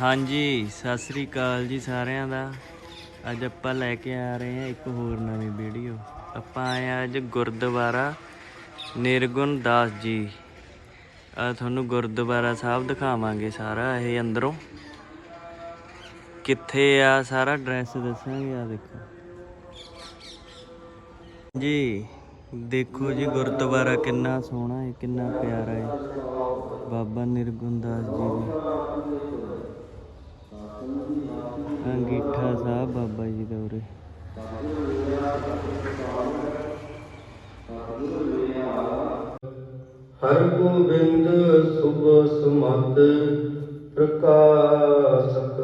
ਹਾਂਜੀ, ਸਤਿ ਸ੍ਰੀ ਅਕਾਲ ਜੀ ਸਾਰਿਆਂ ਦਾ। ਅੱਜ ਆਪਾਂ ਲੈ ਕੇ ਆ ਰਹੇ ਹਾਂ ਇੱਕ ਹੋਰ ਨਵੀਂ ਵੀਡੀਓ। ਆਪਾਂ ਆਏ ਹਾਂ ਅੱਜ ਗੁਰਦੁਆਰਾ ਨਿਰਗੁਣ ਦਾਸ ਜੀ। ਆ ਤੁਹਾਨੂੰ ਗੁਰਦੁਆਰਾ ਸਾਹਿਬ ਦਿਖਾਵਾਂਗੇ ਸਾਰਾ ਇਹ ਅੰਦਰੋਂ। ਕਿੱਥੇ ਆ ਸਾਰਾ ਐਡਰੈਸ ਦੱਸਾਂਗੇ ਆ ਦੇਖੋ। ਜੀ ਦੇਖੋ ਜੀ ਗੁਰਦੁਆਰਾ ਕਿੰਨਾ ਸੋਹਣਾ ਹੈ, ਕਿੰਨਾ ਪਿਆਰਾ ਹੈ। ਬਾਬਾ ਨਿਰਗੁਣ ਦਾਸ ਜੀ ਦੀ। ਅੰਗੀਠਾ ਸਾਹਿਬ ਬਾਬਾ ਜੀ ਦਾ ਉਰੇ। ਹਰ ਗੋਬਿੰਦ ਸੁਭ ਸੁਮਤ ਪ੍ਰਕਾਸ਼ਕ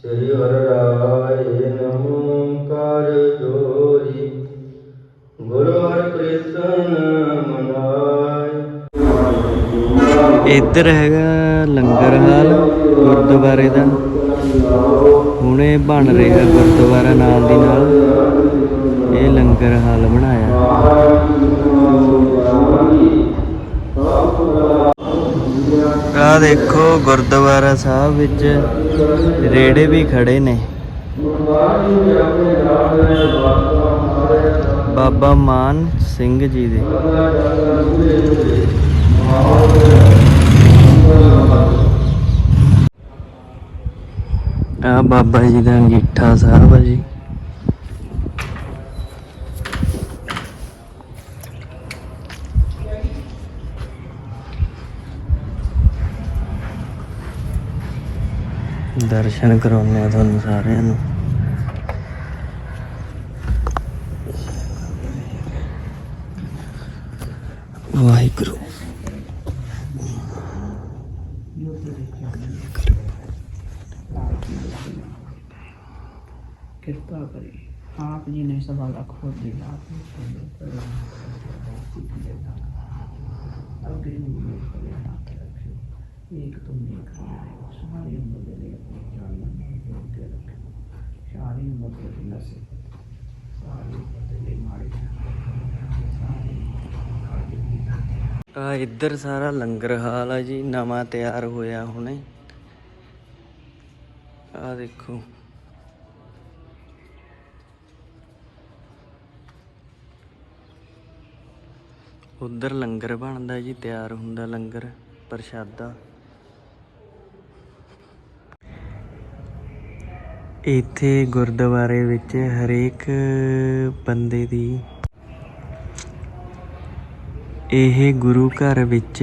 ਸ੍ਰੀ ਹਰਿ ਰਾਏ ਨਮੋਕਾਰ ਜੋਰੀ। ਗੁਰੂ ਹਰਿ ਕ੍ਰਿਸ਼ਨ ਮਨਾਏ। ਇੱਧਰ ਹੈਗਾ ਲੰਗਰ ਹਾਲ ਗੁਰਦੁਆਰੇ ਦਾ। ਹੁਣੇ ਬਣ ਰਿਹਾ ਗੁਰਦੁਆਰਾ ਨਾਲ ਦੀ ਨਾਲ ਇਹ ਲੰਗਰ ਹਾਲ ਬਣਾਇਆ। ਆ ਦੇਖੋ ਗੁਰਦੁਆਰਾ ਸਾਹਿਬ ਵਿੱਚ ਰੇੜੇ ਵੀ ਖੜੇ ਨੇ। ਬਾਬਾ ਮਾਨ ਸਿੰਘ ਜੀ ਦੇ। ਆ, ਬਾਬਾ ਜੀ ਦਾ ਅੰਗੀਠਾ ਸਾਹਿਬ ਆ ਜੀ। ਦਰਸ਼ਨ ਕਰਾਉਂਦੇ ਆ ਤੁਹਾਨੂੰ ਸਾਰਿਆਂ ਨੂੰ। ਵਾਹਿਗੁਰੂ। ਕਿਰਪਾ ਕਰੇ। ਆਪ ਜੀ ਨੇ ਸਵਾ ਲੱਖ ਹੋ ਦੇ ਆਪ ਅੱਗੇ ਨੂੰ ਮੇਰੇ ਨਾ ਰੱਖਿਓ। ਇੱਕ ਤੋਂ ਨਹੀਂ ਕਰਨਾ ਸਾਰੀ ਉਮਰ ਦੇ ਲਈ ਆਪਣੀ ਜਾਨ ਨੂੰ ਜੋੜ ਕੇ ਰੱਖਿਓ। ਸਾਰੀ ਉਮਰ ਦੇ ਲਈ ਨਸੇ ਸਾਰੀ ਉਮਰ ਦੇ ਲਈ ਮਾੜੇ ਆ ਇੱਧਰ ਸਾਰਾ ਲੰਗਰ ਹਾਲ ਆ ਜੀ। ਨਵਾਂ ਤਿਆਰ ਹੋਇਆ ਹੁਣੇ। ਆ ਦੇਖੋ। ਉਧਰ ਲੰਗਰ ਬਣਦਾ ਜੀ, ਤਿਆਰ ਹੁੰਦਾ ਲੰਗਰ, ਪ੍ਰਸ਼ਾਦਾ। ਇੱਥੇ ਗੁਰਦੁਆਰੇ ਵਿੱਚ ਹਰੇਕ ਬੰਦੇ ਦੀ ਇਹ ਗੁਰੂ ਘਰ ਵਿੱਚ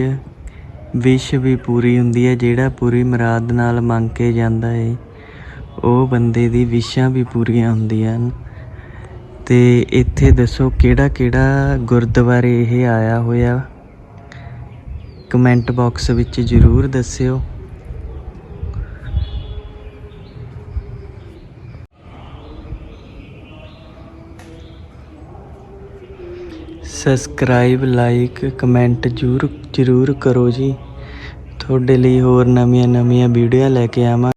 ਵਿਸ਼ ਵੀ ਪੂਰੀ ਹੁੰਦੀ ਹੈ, ਜਿਹੜਾ ਪੂਰੀ ਮੁਰਾਦ ਨਾਲ ਮੰਗ ਕੇ ਜਾਂਦਾ ਹੈ ਉਹ ਬੰਦੇ ਦੀ ਵਿਸ਼ਾਂ ਵੀ ਪੂਰੀਆਂ ਹੁੰਦੀਆਂ ਹਨ। ਤੇ ਇੱਥੇ ਦੱਸੋ ਕਿਹੜਾ ਕਿਹੜਾ ਗੁਰਦੁਆਰੇ ਇਹ ਆਇਆ ਹੋਇਆ? ਕਮੈਂਟ ਬਾਕਸ ਵਿੱਚ ਜਰੂਰ ਦੱਸਿਓ। ਸਬਸਕ੍ਰਾਈਬ ਲਾਈਕ ਕਮੈਂਟ ਜਰੂਰ ਜਰੂਰ ਕਰੋ ਜੀ। ਤੁਹਾਡੇ ਲਈ ਹੋਰ ਨਵੀਆਂ ਨਵੀਆਂ ਵੀਡੀਓ ਲੈ ਕੇ ਆਵਾਂ।